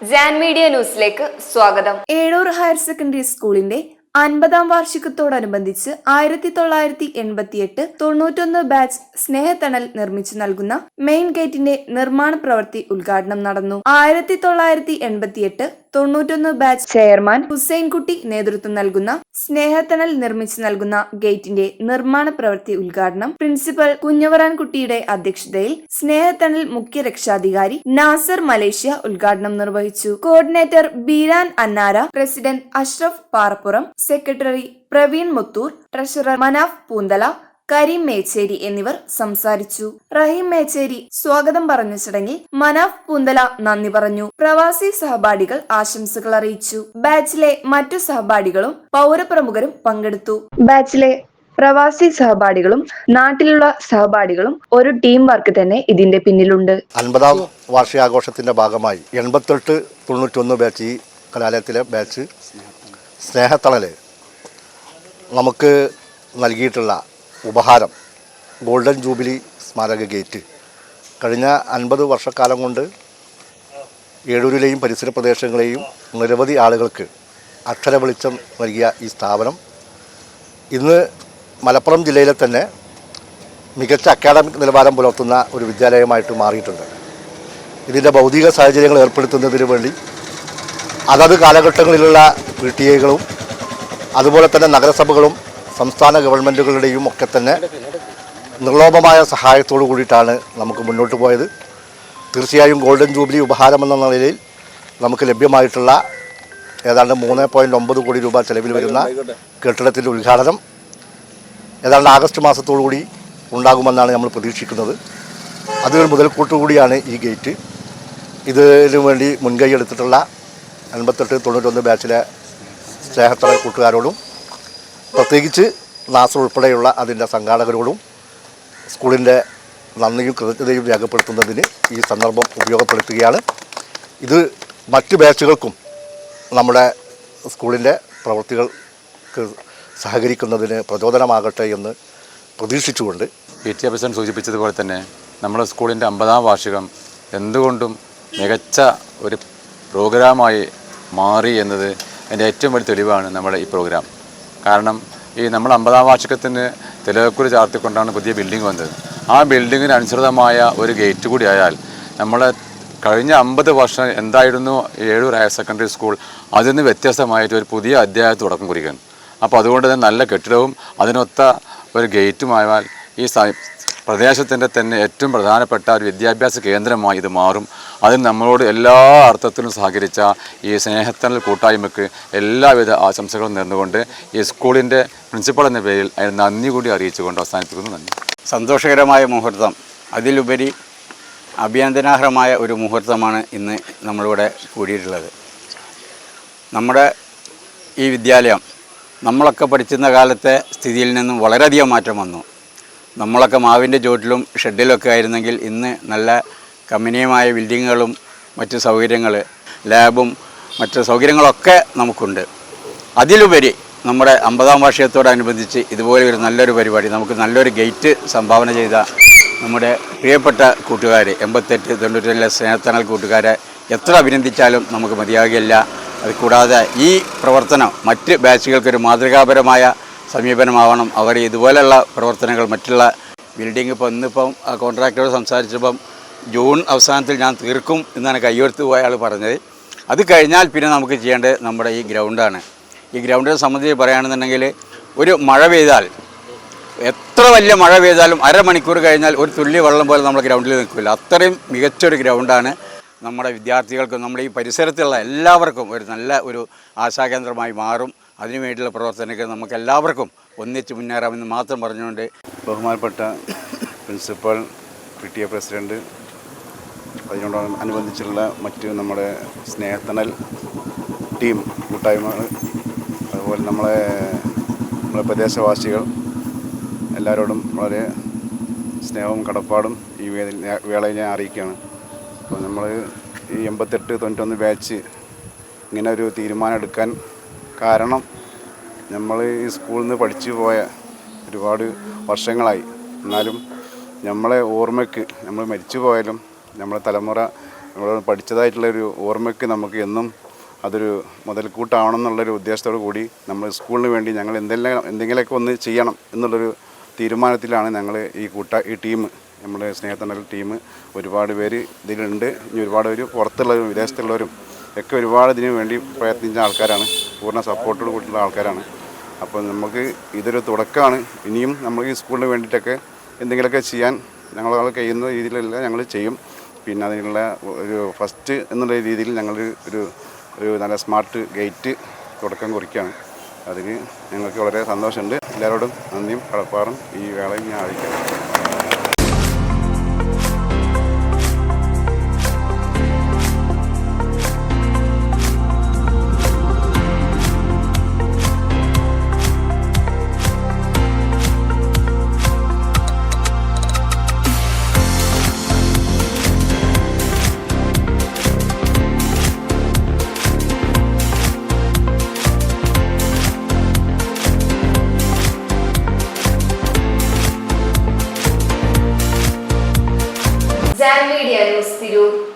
Jan media ന്യൂസിലേക്ക് സ്വാഗതം. Ezhur higher secondary സ്കൂളിന്റെ അൻപതാം വാർഷികത്തോടനുബന്ധിച്ച് ആയിരത്തി തൊള്ളായിരത്തി എൺപത്തിയെട്ട് തൊണ്ണൂറ്റൊന്ന് ബാച്ച് സ്നേഹത്തണൽ നിർമ്മിച്ചു നൽകുന്ന മെയിൻ ഗേറ്റിന്റെ നിർമ്മാണ പ്രവൃത്തി ഉദ്ഘാടനം നടന്നു. ആയിരത്തി തൊള്ളായിരത്തി എൺപത്തിയെട്ട് തൊണ്ണൂറ്റൊന്ന് ബാച്ച് ചെയർമാൻ ഹുസൈൻകുട്ടി നേതൃത്വം നൽകുന്ന സ്നേഹത്തണൽ നിർമ്മിച്ചു നൽകുന്ന ഗേറ്റിന്റെ നിർമ്മാണ പ്രവൃത്തി ഉദ്ഘാടനം പ്രിൻസിപ്പൽ കുഞ്ഞവറാൻകുട്ടിയുടെ അധ്യക്ഷതയിൽ സ്നേഹത്തണൽ മുഖ്യ രക്ഷാധികാരി നാസർ മലേഷ്യ ഉദ്ഘാടനം നിർവഹിച്ചു. Coordinator Beeran Annara president Ashraf Parappuram secretary Praveen Muthur treasurer Manaf Poonthala Kareem Mecheri എന്നിവർ സംസാരിച്ചു. റഹീം മേച്ചേരി സ്വാഗതം പറഞ്ഞ ചടങ്ങിൽ മനാഫ് പുന്തല നന്ദി പറഞ്ഞു. പ്രവാസി സഹപാഠികൾ ആശംസകൾ അറിയിച്ചു. ബാച്ചിലെ മറ്റു സഹപാഠികളും പൗരപ്രമുഖരും പങ്കെടുത്തു. ബാച്ചിലെ പ്രവാസി സഹപാഠികളും നാട്ടിലുള്ള സഹപാഠികളും ഒരു ടീം വർക്ക് തന്നെ ഇതിന്റെ പിന്നിലുണ്ട്. അൻപതാം വാർഷികാഘോഷത്തിന്റെ ഭാഗമായി എൺപത്തെട്ട് തൊണ്ണൂറ്റൊന്ന് ബാച്ച് ഈ കലാലയത്തിലെ ബാച്ച് സ്നേഹത്തളൽ നമുക്ക് നൽകിയിട്ടുള്ള ഉപഹാരം. ഗോൾഡൻ ജൂബിലി സ്മാരക ഗേറ്റ്. കഴിഞ്ഞ അൻപത് വർഷക്കാലം കൊണ്ട് ഏഴൂരിലെയും പരിസര പ്രദേശങ്ങളെയും നിരവധി ആളുകൾക്ക് അക്ഷര വെളിച്ചം നൽകിയ ഈ സ്ഥാപനം. ഇന്ന് മലപ്പുറം ജില്ലയിലെ തന്നെ മികച്ച അക്കാഡമിക് നിലവാരം പുലർത്തുന്ന ഒരു വിദ്യാലയമായിട്ട് മാറിയിട്ടുണ്ട്. ഇതിന്റെ ഭൗതിക സാഹചര്യങ്ങൾ ഏർപ്പെടുത്തുന്നതിന് വേണ്ടി അതത് കാലഘട്ടങ്ങളിലുള്ള പി ടി ഐകളും അതുപോലെ തന്നെ നഗരസഭകളും സംസ്ഥാന ഗവൺമെന്റുകളുടെയും ഒക്കെ തന്നെ നിർലോഭമായ സഹായത്തോടു കൂടിയിട്ടാണ് നമുക്ക് മുന്നോട്ട് പോയത്. തീർച്ചയായും ഗോൾഡൻ ജൂബിലി ഉപഹാരം എന്ന നിലയിൽ നമുക്ക് ലഭ്യമായിട്ടുള്ള ഏതാണ്ട് മൂന്ന് പോയിന്റ് ഒമ്പത് കോടി രൂപ ചെലവിൽ വരുന്ന കെട്ടിടത്തിന്റെ ഉദ്ഘാടനം ഏതാണ്ട് ആഗസ്റ്റ് മാസത്തോടു കൂടി ഉണ്ടാകുമെന്നാണ് നമ്മൾ പ്രതീക്ഷിക്കുന്നത്. അതൊരു മുതൽക്കൂട്ടുകൂടിയാണ് ഈ ഗേറ്റ്. ഇതിനു വേണ്ടി മുൻകൈ എടുത്തിട്ടുള്ള അൻപത്തെട്ട് തൊണ്ണൂറ്റൊന്ന് ബാച്ചിലെ സ്നേഹത്തറ കൂട്ടുകാരോടും പ്രത്യേകിച്ച് നാസർ ഉൾപ്പെടെയുള്ള അതിന്റെ സംഘാടകരോടും സ്കൂളിന്റെ നന്ദിയും കൃതജ്ഞതയും രേഖപ്പെടുത്തുന്നതിന് ഈ സന്ദർഭം ഉപയോഗപ്പെടുത്തുകയാണ്. ഇത് മറ്റ് ബാച്ചുകൾക്കും നമ്മുടെ സ്കൂളിന്റെ പ്രവൃത്തികൾക്ക് സഹകരിക്കുന്നതിന് പ്രചോദനമാകട്ടെ എന്ന് പ്രതീക്ഷിച്ചുകൊണ്ട് പി ടി പ്രസിഡന്റ് സൂചിപ്പിച്ചതുപോലെ തന്നെ നമ്മുടെ സ്കൂളിന്റെ അമ്പതാം വാർഷികം എന്തുകൊണ്ടും മികച്ച ഒരു പ്രോഗ്രാമായി മാറി എന്നത് എന്റെ ഏറ്റവും വലിയ തെളിവാണ് നമ്മുടെ ഈ പ്രോഗ്രാം. കാരണം ഈ നമ്മൾ അമ്പതാം വാർഷികത്തിന് തിലകക്കുറി ചാർത്തിക്കൊണ്ടാണ് പുതിയ ബിൽഡിംഗ് വന്നത്. ആ ബിൽഡിങ്ങിന് അനുസൃതമായ ഒരു ഗേറ്റ് കൂടി ആയാൽ നമ്മളെ കഴിഞ്ഞ അമ്പത് വർഷം എന്തായിരുന്നു ഏഴൂർ ഹയർ സെക്കൻഡറി സ്കൂൾ അതിൽ നിന്ന് വ്യത്യസ്തമായിട്ട് ഒരു പുതിയ അധ്യായത്തിൽ തുടക്കം കുറിക്കുന്നു അപ്പോൾ അതുകൊണ്ട് തന്നെ നല്ല കെട്ടിടവും അതിനൊത്ത ഒരു ഗേറ്റുമായാൽ ഈ പ്രദേശത്തിന്റെ തന്നെ ഏറ്റവും പ്രധാനപ്പെട്ട ഒരു വിദ്യാഭ്യാസ കേന്ദ്രമായി ഇത് മാറും. അതിന് നമ്മളോട് എല്ലാ അർത്ഥത്തിലും സഹകരിച്ച ഈ സ്നേഹത്തണൽ കൂട്ടായ്മയ്ക്ക് എല്ലാവിധ ആശംസകളും നേർന്നുകൊണ്ട് ഈ സ്കൂളിന്റെ പ്രിൻസിപ്പൾ എന്ന പേരിൽ അതിന് നന്ദി കൂടി അറിയിച്ചുകൊണ്ട് അവസാനിപ്പിക്കുന്നു. നന്ദി. സന്തോഷകരമായ മുഹൂർത്തം. അതിലുപരി അഭിനന്ദനാർഹമായ ഒരു മുഹൂർത്തമാണ് ഇന്ന് നമ്മളിവിടെ കൂടിയിട്ടുള്ളത്. നമ്മുടെ ഈ വിദ്യാലയം നമ്മളൊക്കെ പഠിച്ചിരുന്ന കാലത്തെ സ്ഥിതിയിൽ നിന്നും വളരെയധികം മാറ്റം വന്നു. നമ്മളൊക്കെ മാവിന്റെ ചുവട്ടിലും ഷെഡിലൊക്കെ ആയിരുന്നെങ്കിൽ ഇന്ന് നല്ല കമ്പനിയുമായ ബിൽഡിങ്ങുകളും മറ്റ് സൗകര്യങ്ങൾ ലാബും മറ്റ് സൗകര്യങ്ങളൊക്കെ നമുക്കുണ്ട്. അതിലുപരി നമ്മുടെ അമ്പതാം വാർഷികത്തോടനുബന്ധിച്ച് ഇതുപോലെ ഒരു നല്ലൊരു പരിപാടി നമുക്ക് നല്ലൊരു ഗേറ്റ് സംഭാവന ചെയ്ത നമ്മുടെ പ്രിയപ്പെട്ട കൂട്ടുകാർ എൺപത്തെട്ട് തൊണ്ണൂറ്റിരണ്ടിലെ സ്നേഹത്തണൽ കൂട്ടുകാരെ എത്ര അഭിനന്ദിച്ചാലും നമുക്ക് മതിയാകില്ല. അത് കൂടാതെ ഈ പ്രവർത്തനം മറ്റ് ബാച്ചുകൾക്കൊരു മാതൃകാപരമായ സമീപനമാവണം. അവർ ഇതുപോലെയുള്ള പ്രവർത്തനങ്ങൾ മറ്റുള്ള ബിൽഡിംഗ് ഇപ്പോൾ ഇന്നിപ്പം കോൺട്രാക്ടറോട് സംസാരിച്ചപ്പം ജൂൺ അവസാനത്തിൽ ഞാൻ തീർക്കും എന്നാണ് കയ്യെടുത്ത് പോയ ആൾ പറഞ്ഞത്. അത് കഴിഞ്ഞാൽ പിന്നെ നമുക്ക് ചെയ്യേണ്ടത് നമ്മുടെ ഈ ഗ്രൗണ്ടാണ് ഈ ഗ്രൗണ്ടിനെ സംബന്ധിച്ച് പറയുകയാണെന്നുണ്ടെങ്കിൽ ഒരു മഴ പെയ്താൽ എത്ര വലിയ മഴ പെയ്താലും അരമണിക്കൂർ കഴിഞ്ഞാൽ ഒരു തുള്ളി വെള്ളം പോലെ നമ്മൾ ഗ്രൗണ്ടിൽ നിൽക്കില്ല. അത്രയും മികച്ചൊരു ഗ്രൗണ്ടാണ് നമ്മുടെ വിദ്യാർത്ഥികൾക്കും നമ്മുടെ ഈ പരിസരത്തുള്ള എല്ലാവർക്കും ഒരു നല്ല ഒരു ആശാകേന്ദ്രമായി മാറും. അതിനുവേണ്ടിയുള്ള പ്രവർത്തനങ്ങൾ നമുക്ക് എല്ലാവർക്കും ഒന്നിച്ച് മുന്നേറാമെന്ന് മാത്രം പറഞ്ഞുകൊണ്ട് ബഹുമാനപ്പെട്ട principal P T A president അതിനോട് അനുബന്ധിച്ചുള്ള മറ്റ് നമ്മുടെ സ്നേഹത്തണൽ ടീം കൂട്ടായ്മകൾ അതുപോലെ നമ്മളെ നമ്മളെ പ്രദേശവാസികൾ എല്ലാവരോടും വളരെ സ്നേഹവും കടപ്പാടും ഈ വേളയിൽ ഞാൻ അറിയിക്കുകയാണ്. അപ്പോൾ നമ്മൾ ഈ എൺപത്തെട്ട് തൊണ്ണൂറ്റൊന്ന് ബാച്ച് ഇങ്ങനെ ഒരു തീരുമാനം എടുക്കാൻ കാരണം നമ്മൾ ഈ സ്കൂളിൽ നിന്ന് പഠിച്ചു പോയ ഒരുപാട് വർഷങ്ങളായി. എന്നാലും നമ്മളെ ഓർമ്മയ്ക്ക് നമ്മൾ മരിച്ചു പോയാലും നമ്മളെ തലമുറ നമ്മൾ പഠിച്ചതായിട്ടുള്ള ഒരു ഓർമ്മയ്ക്ക് നമുക്ക് എന്നും അതൊരു മുതൽക്കൂട്ടാവണം എന്നുള്ളൊരു ഉദ്ദേശത്തോടു കൂടി നമ്മൾ സ്കൂളിന് വേണ്ടി ഞങ്ങൾ എന്തെല്ലാം എന്തെങ്കിലുമൊക്കെ ഒന്ന് ചെയ്യണം എന്നുള്ളൊരു തീരുമാനത്തിലാണ് ഞങ്ങൾ ഈ കൂട്ട ഈ ടീം നമ്മുടെ സ്നേഹത്തണ്ടൽ ടീം ഒരുപാട് പേര് ഇതിലുണ്ട്. ഇനി ഒരുപാട് പേര് പുറത്തുള്ളവരും വിദേശത്തുള്ളവരും ഒക്കെ ഒരുപാട് ഇതിനു വേണ്ടി പ്രയത്നിച്ച ആൾക്കാരാണ്. പൂർണ സപ്പോർട്ടോട് കൂടിയുള്ള ആൾക്കാരാണ്. അപ്പോൾ നമുക്ക് ഇതൊരു തുടക്കമാണ്. ഇനിയും നമ്മൾ ഈ സ്കൂളിന് വേണ്ടിയിട്ടൊക്കെ എന്തെങ്കിലുമൊക്കെ ചെയ്യാൻ ഞങ്ങളാൾ കഴിയുന്ന രീതിയിലെല്ലാം ഞങ്ങൾ ചെയ്യും. പിന്നെ അതിനുള്ള ഒരു ഫസ്റ്റ് എന്നുള്ള രീതിയിൽ ഞങ്ങൾ ഒരു ഒരു നല്ല സ്മാർട്ട് ഗേറ്റ് തുടക്കം കുറിക്കുകയാണ്. അതിന് ഞങ്ങൾക്ക് വളരെ സന്തോഷമുണ്ട്. എല്ലാവരോടും നന്ദിയും കടപ്പാറും ഈ വേളയും ഞാൻ അറിയിക്കാം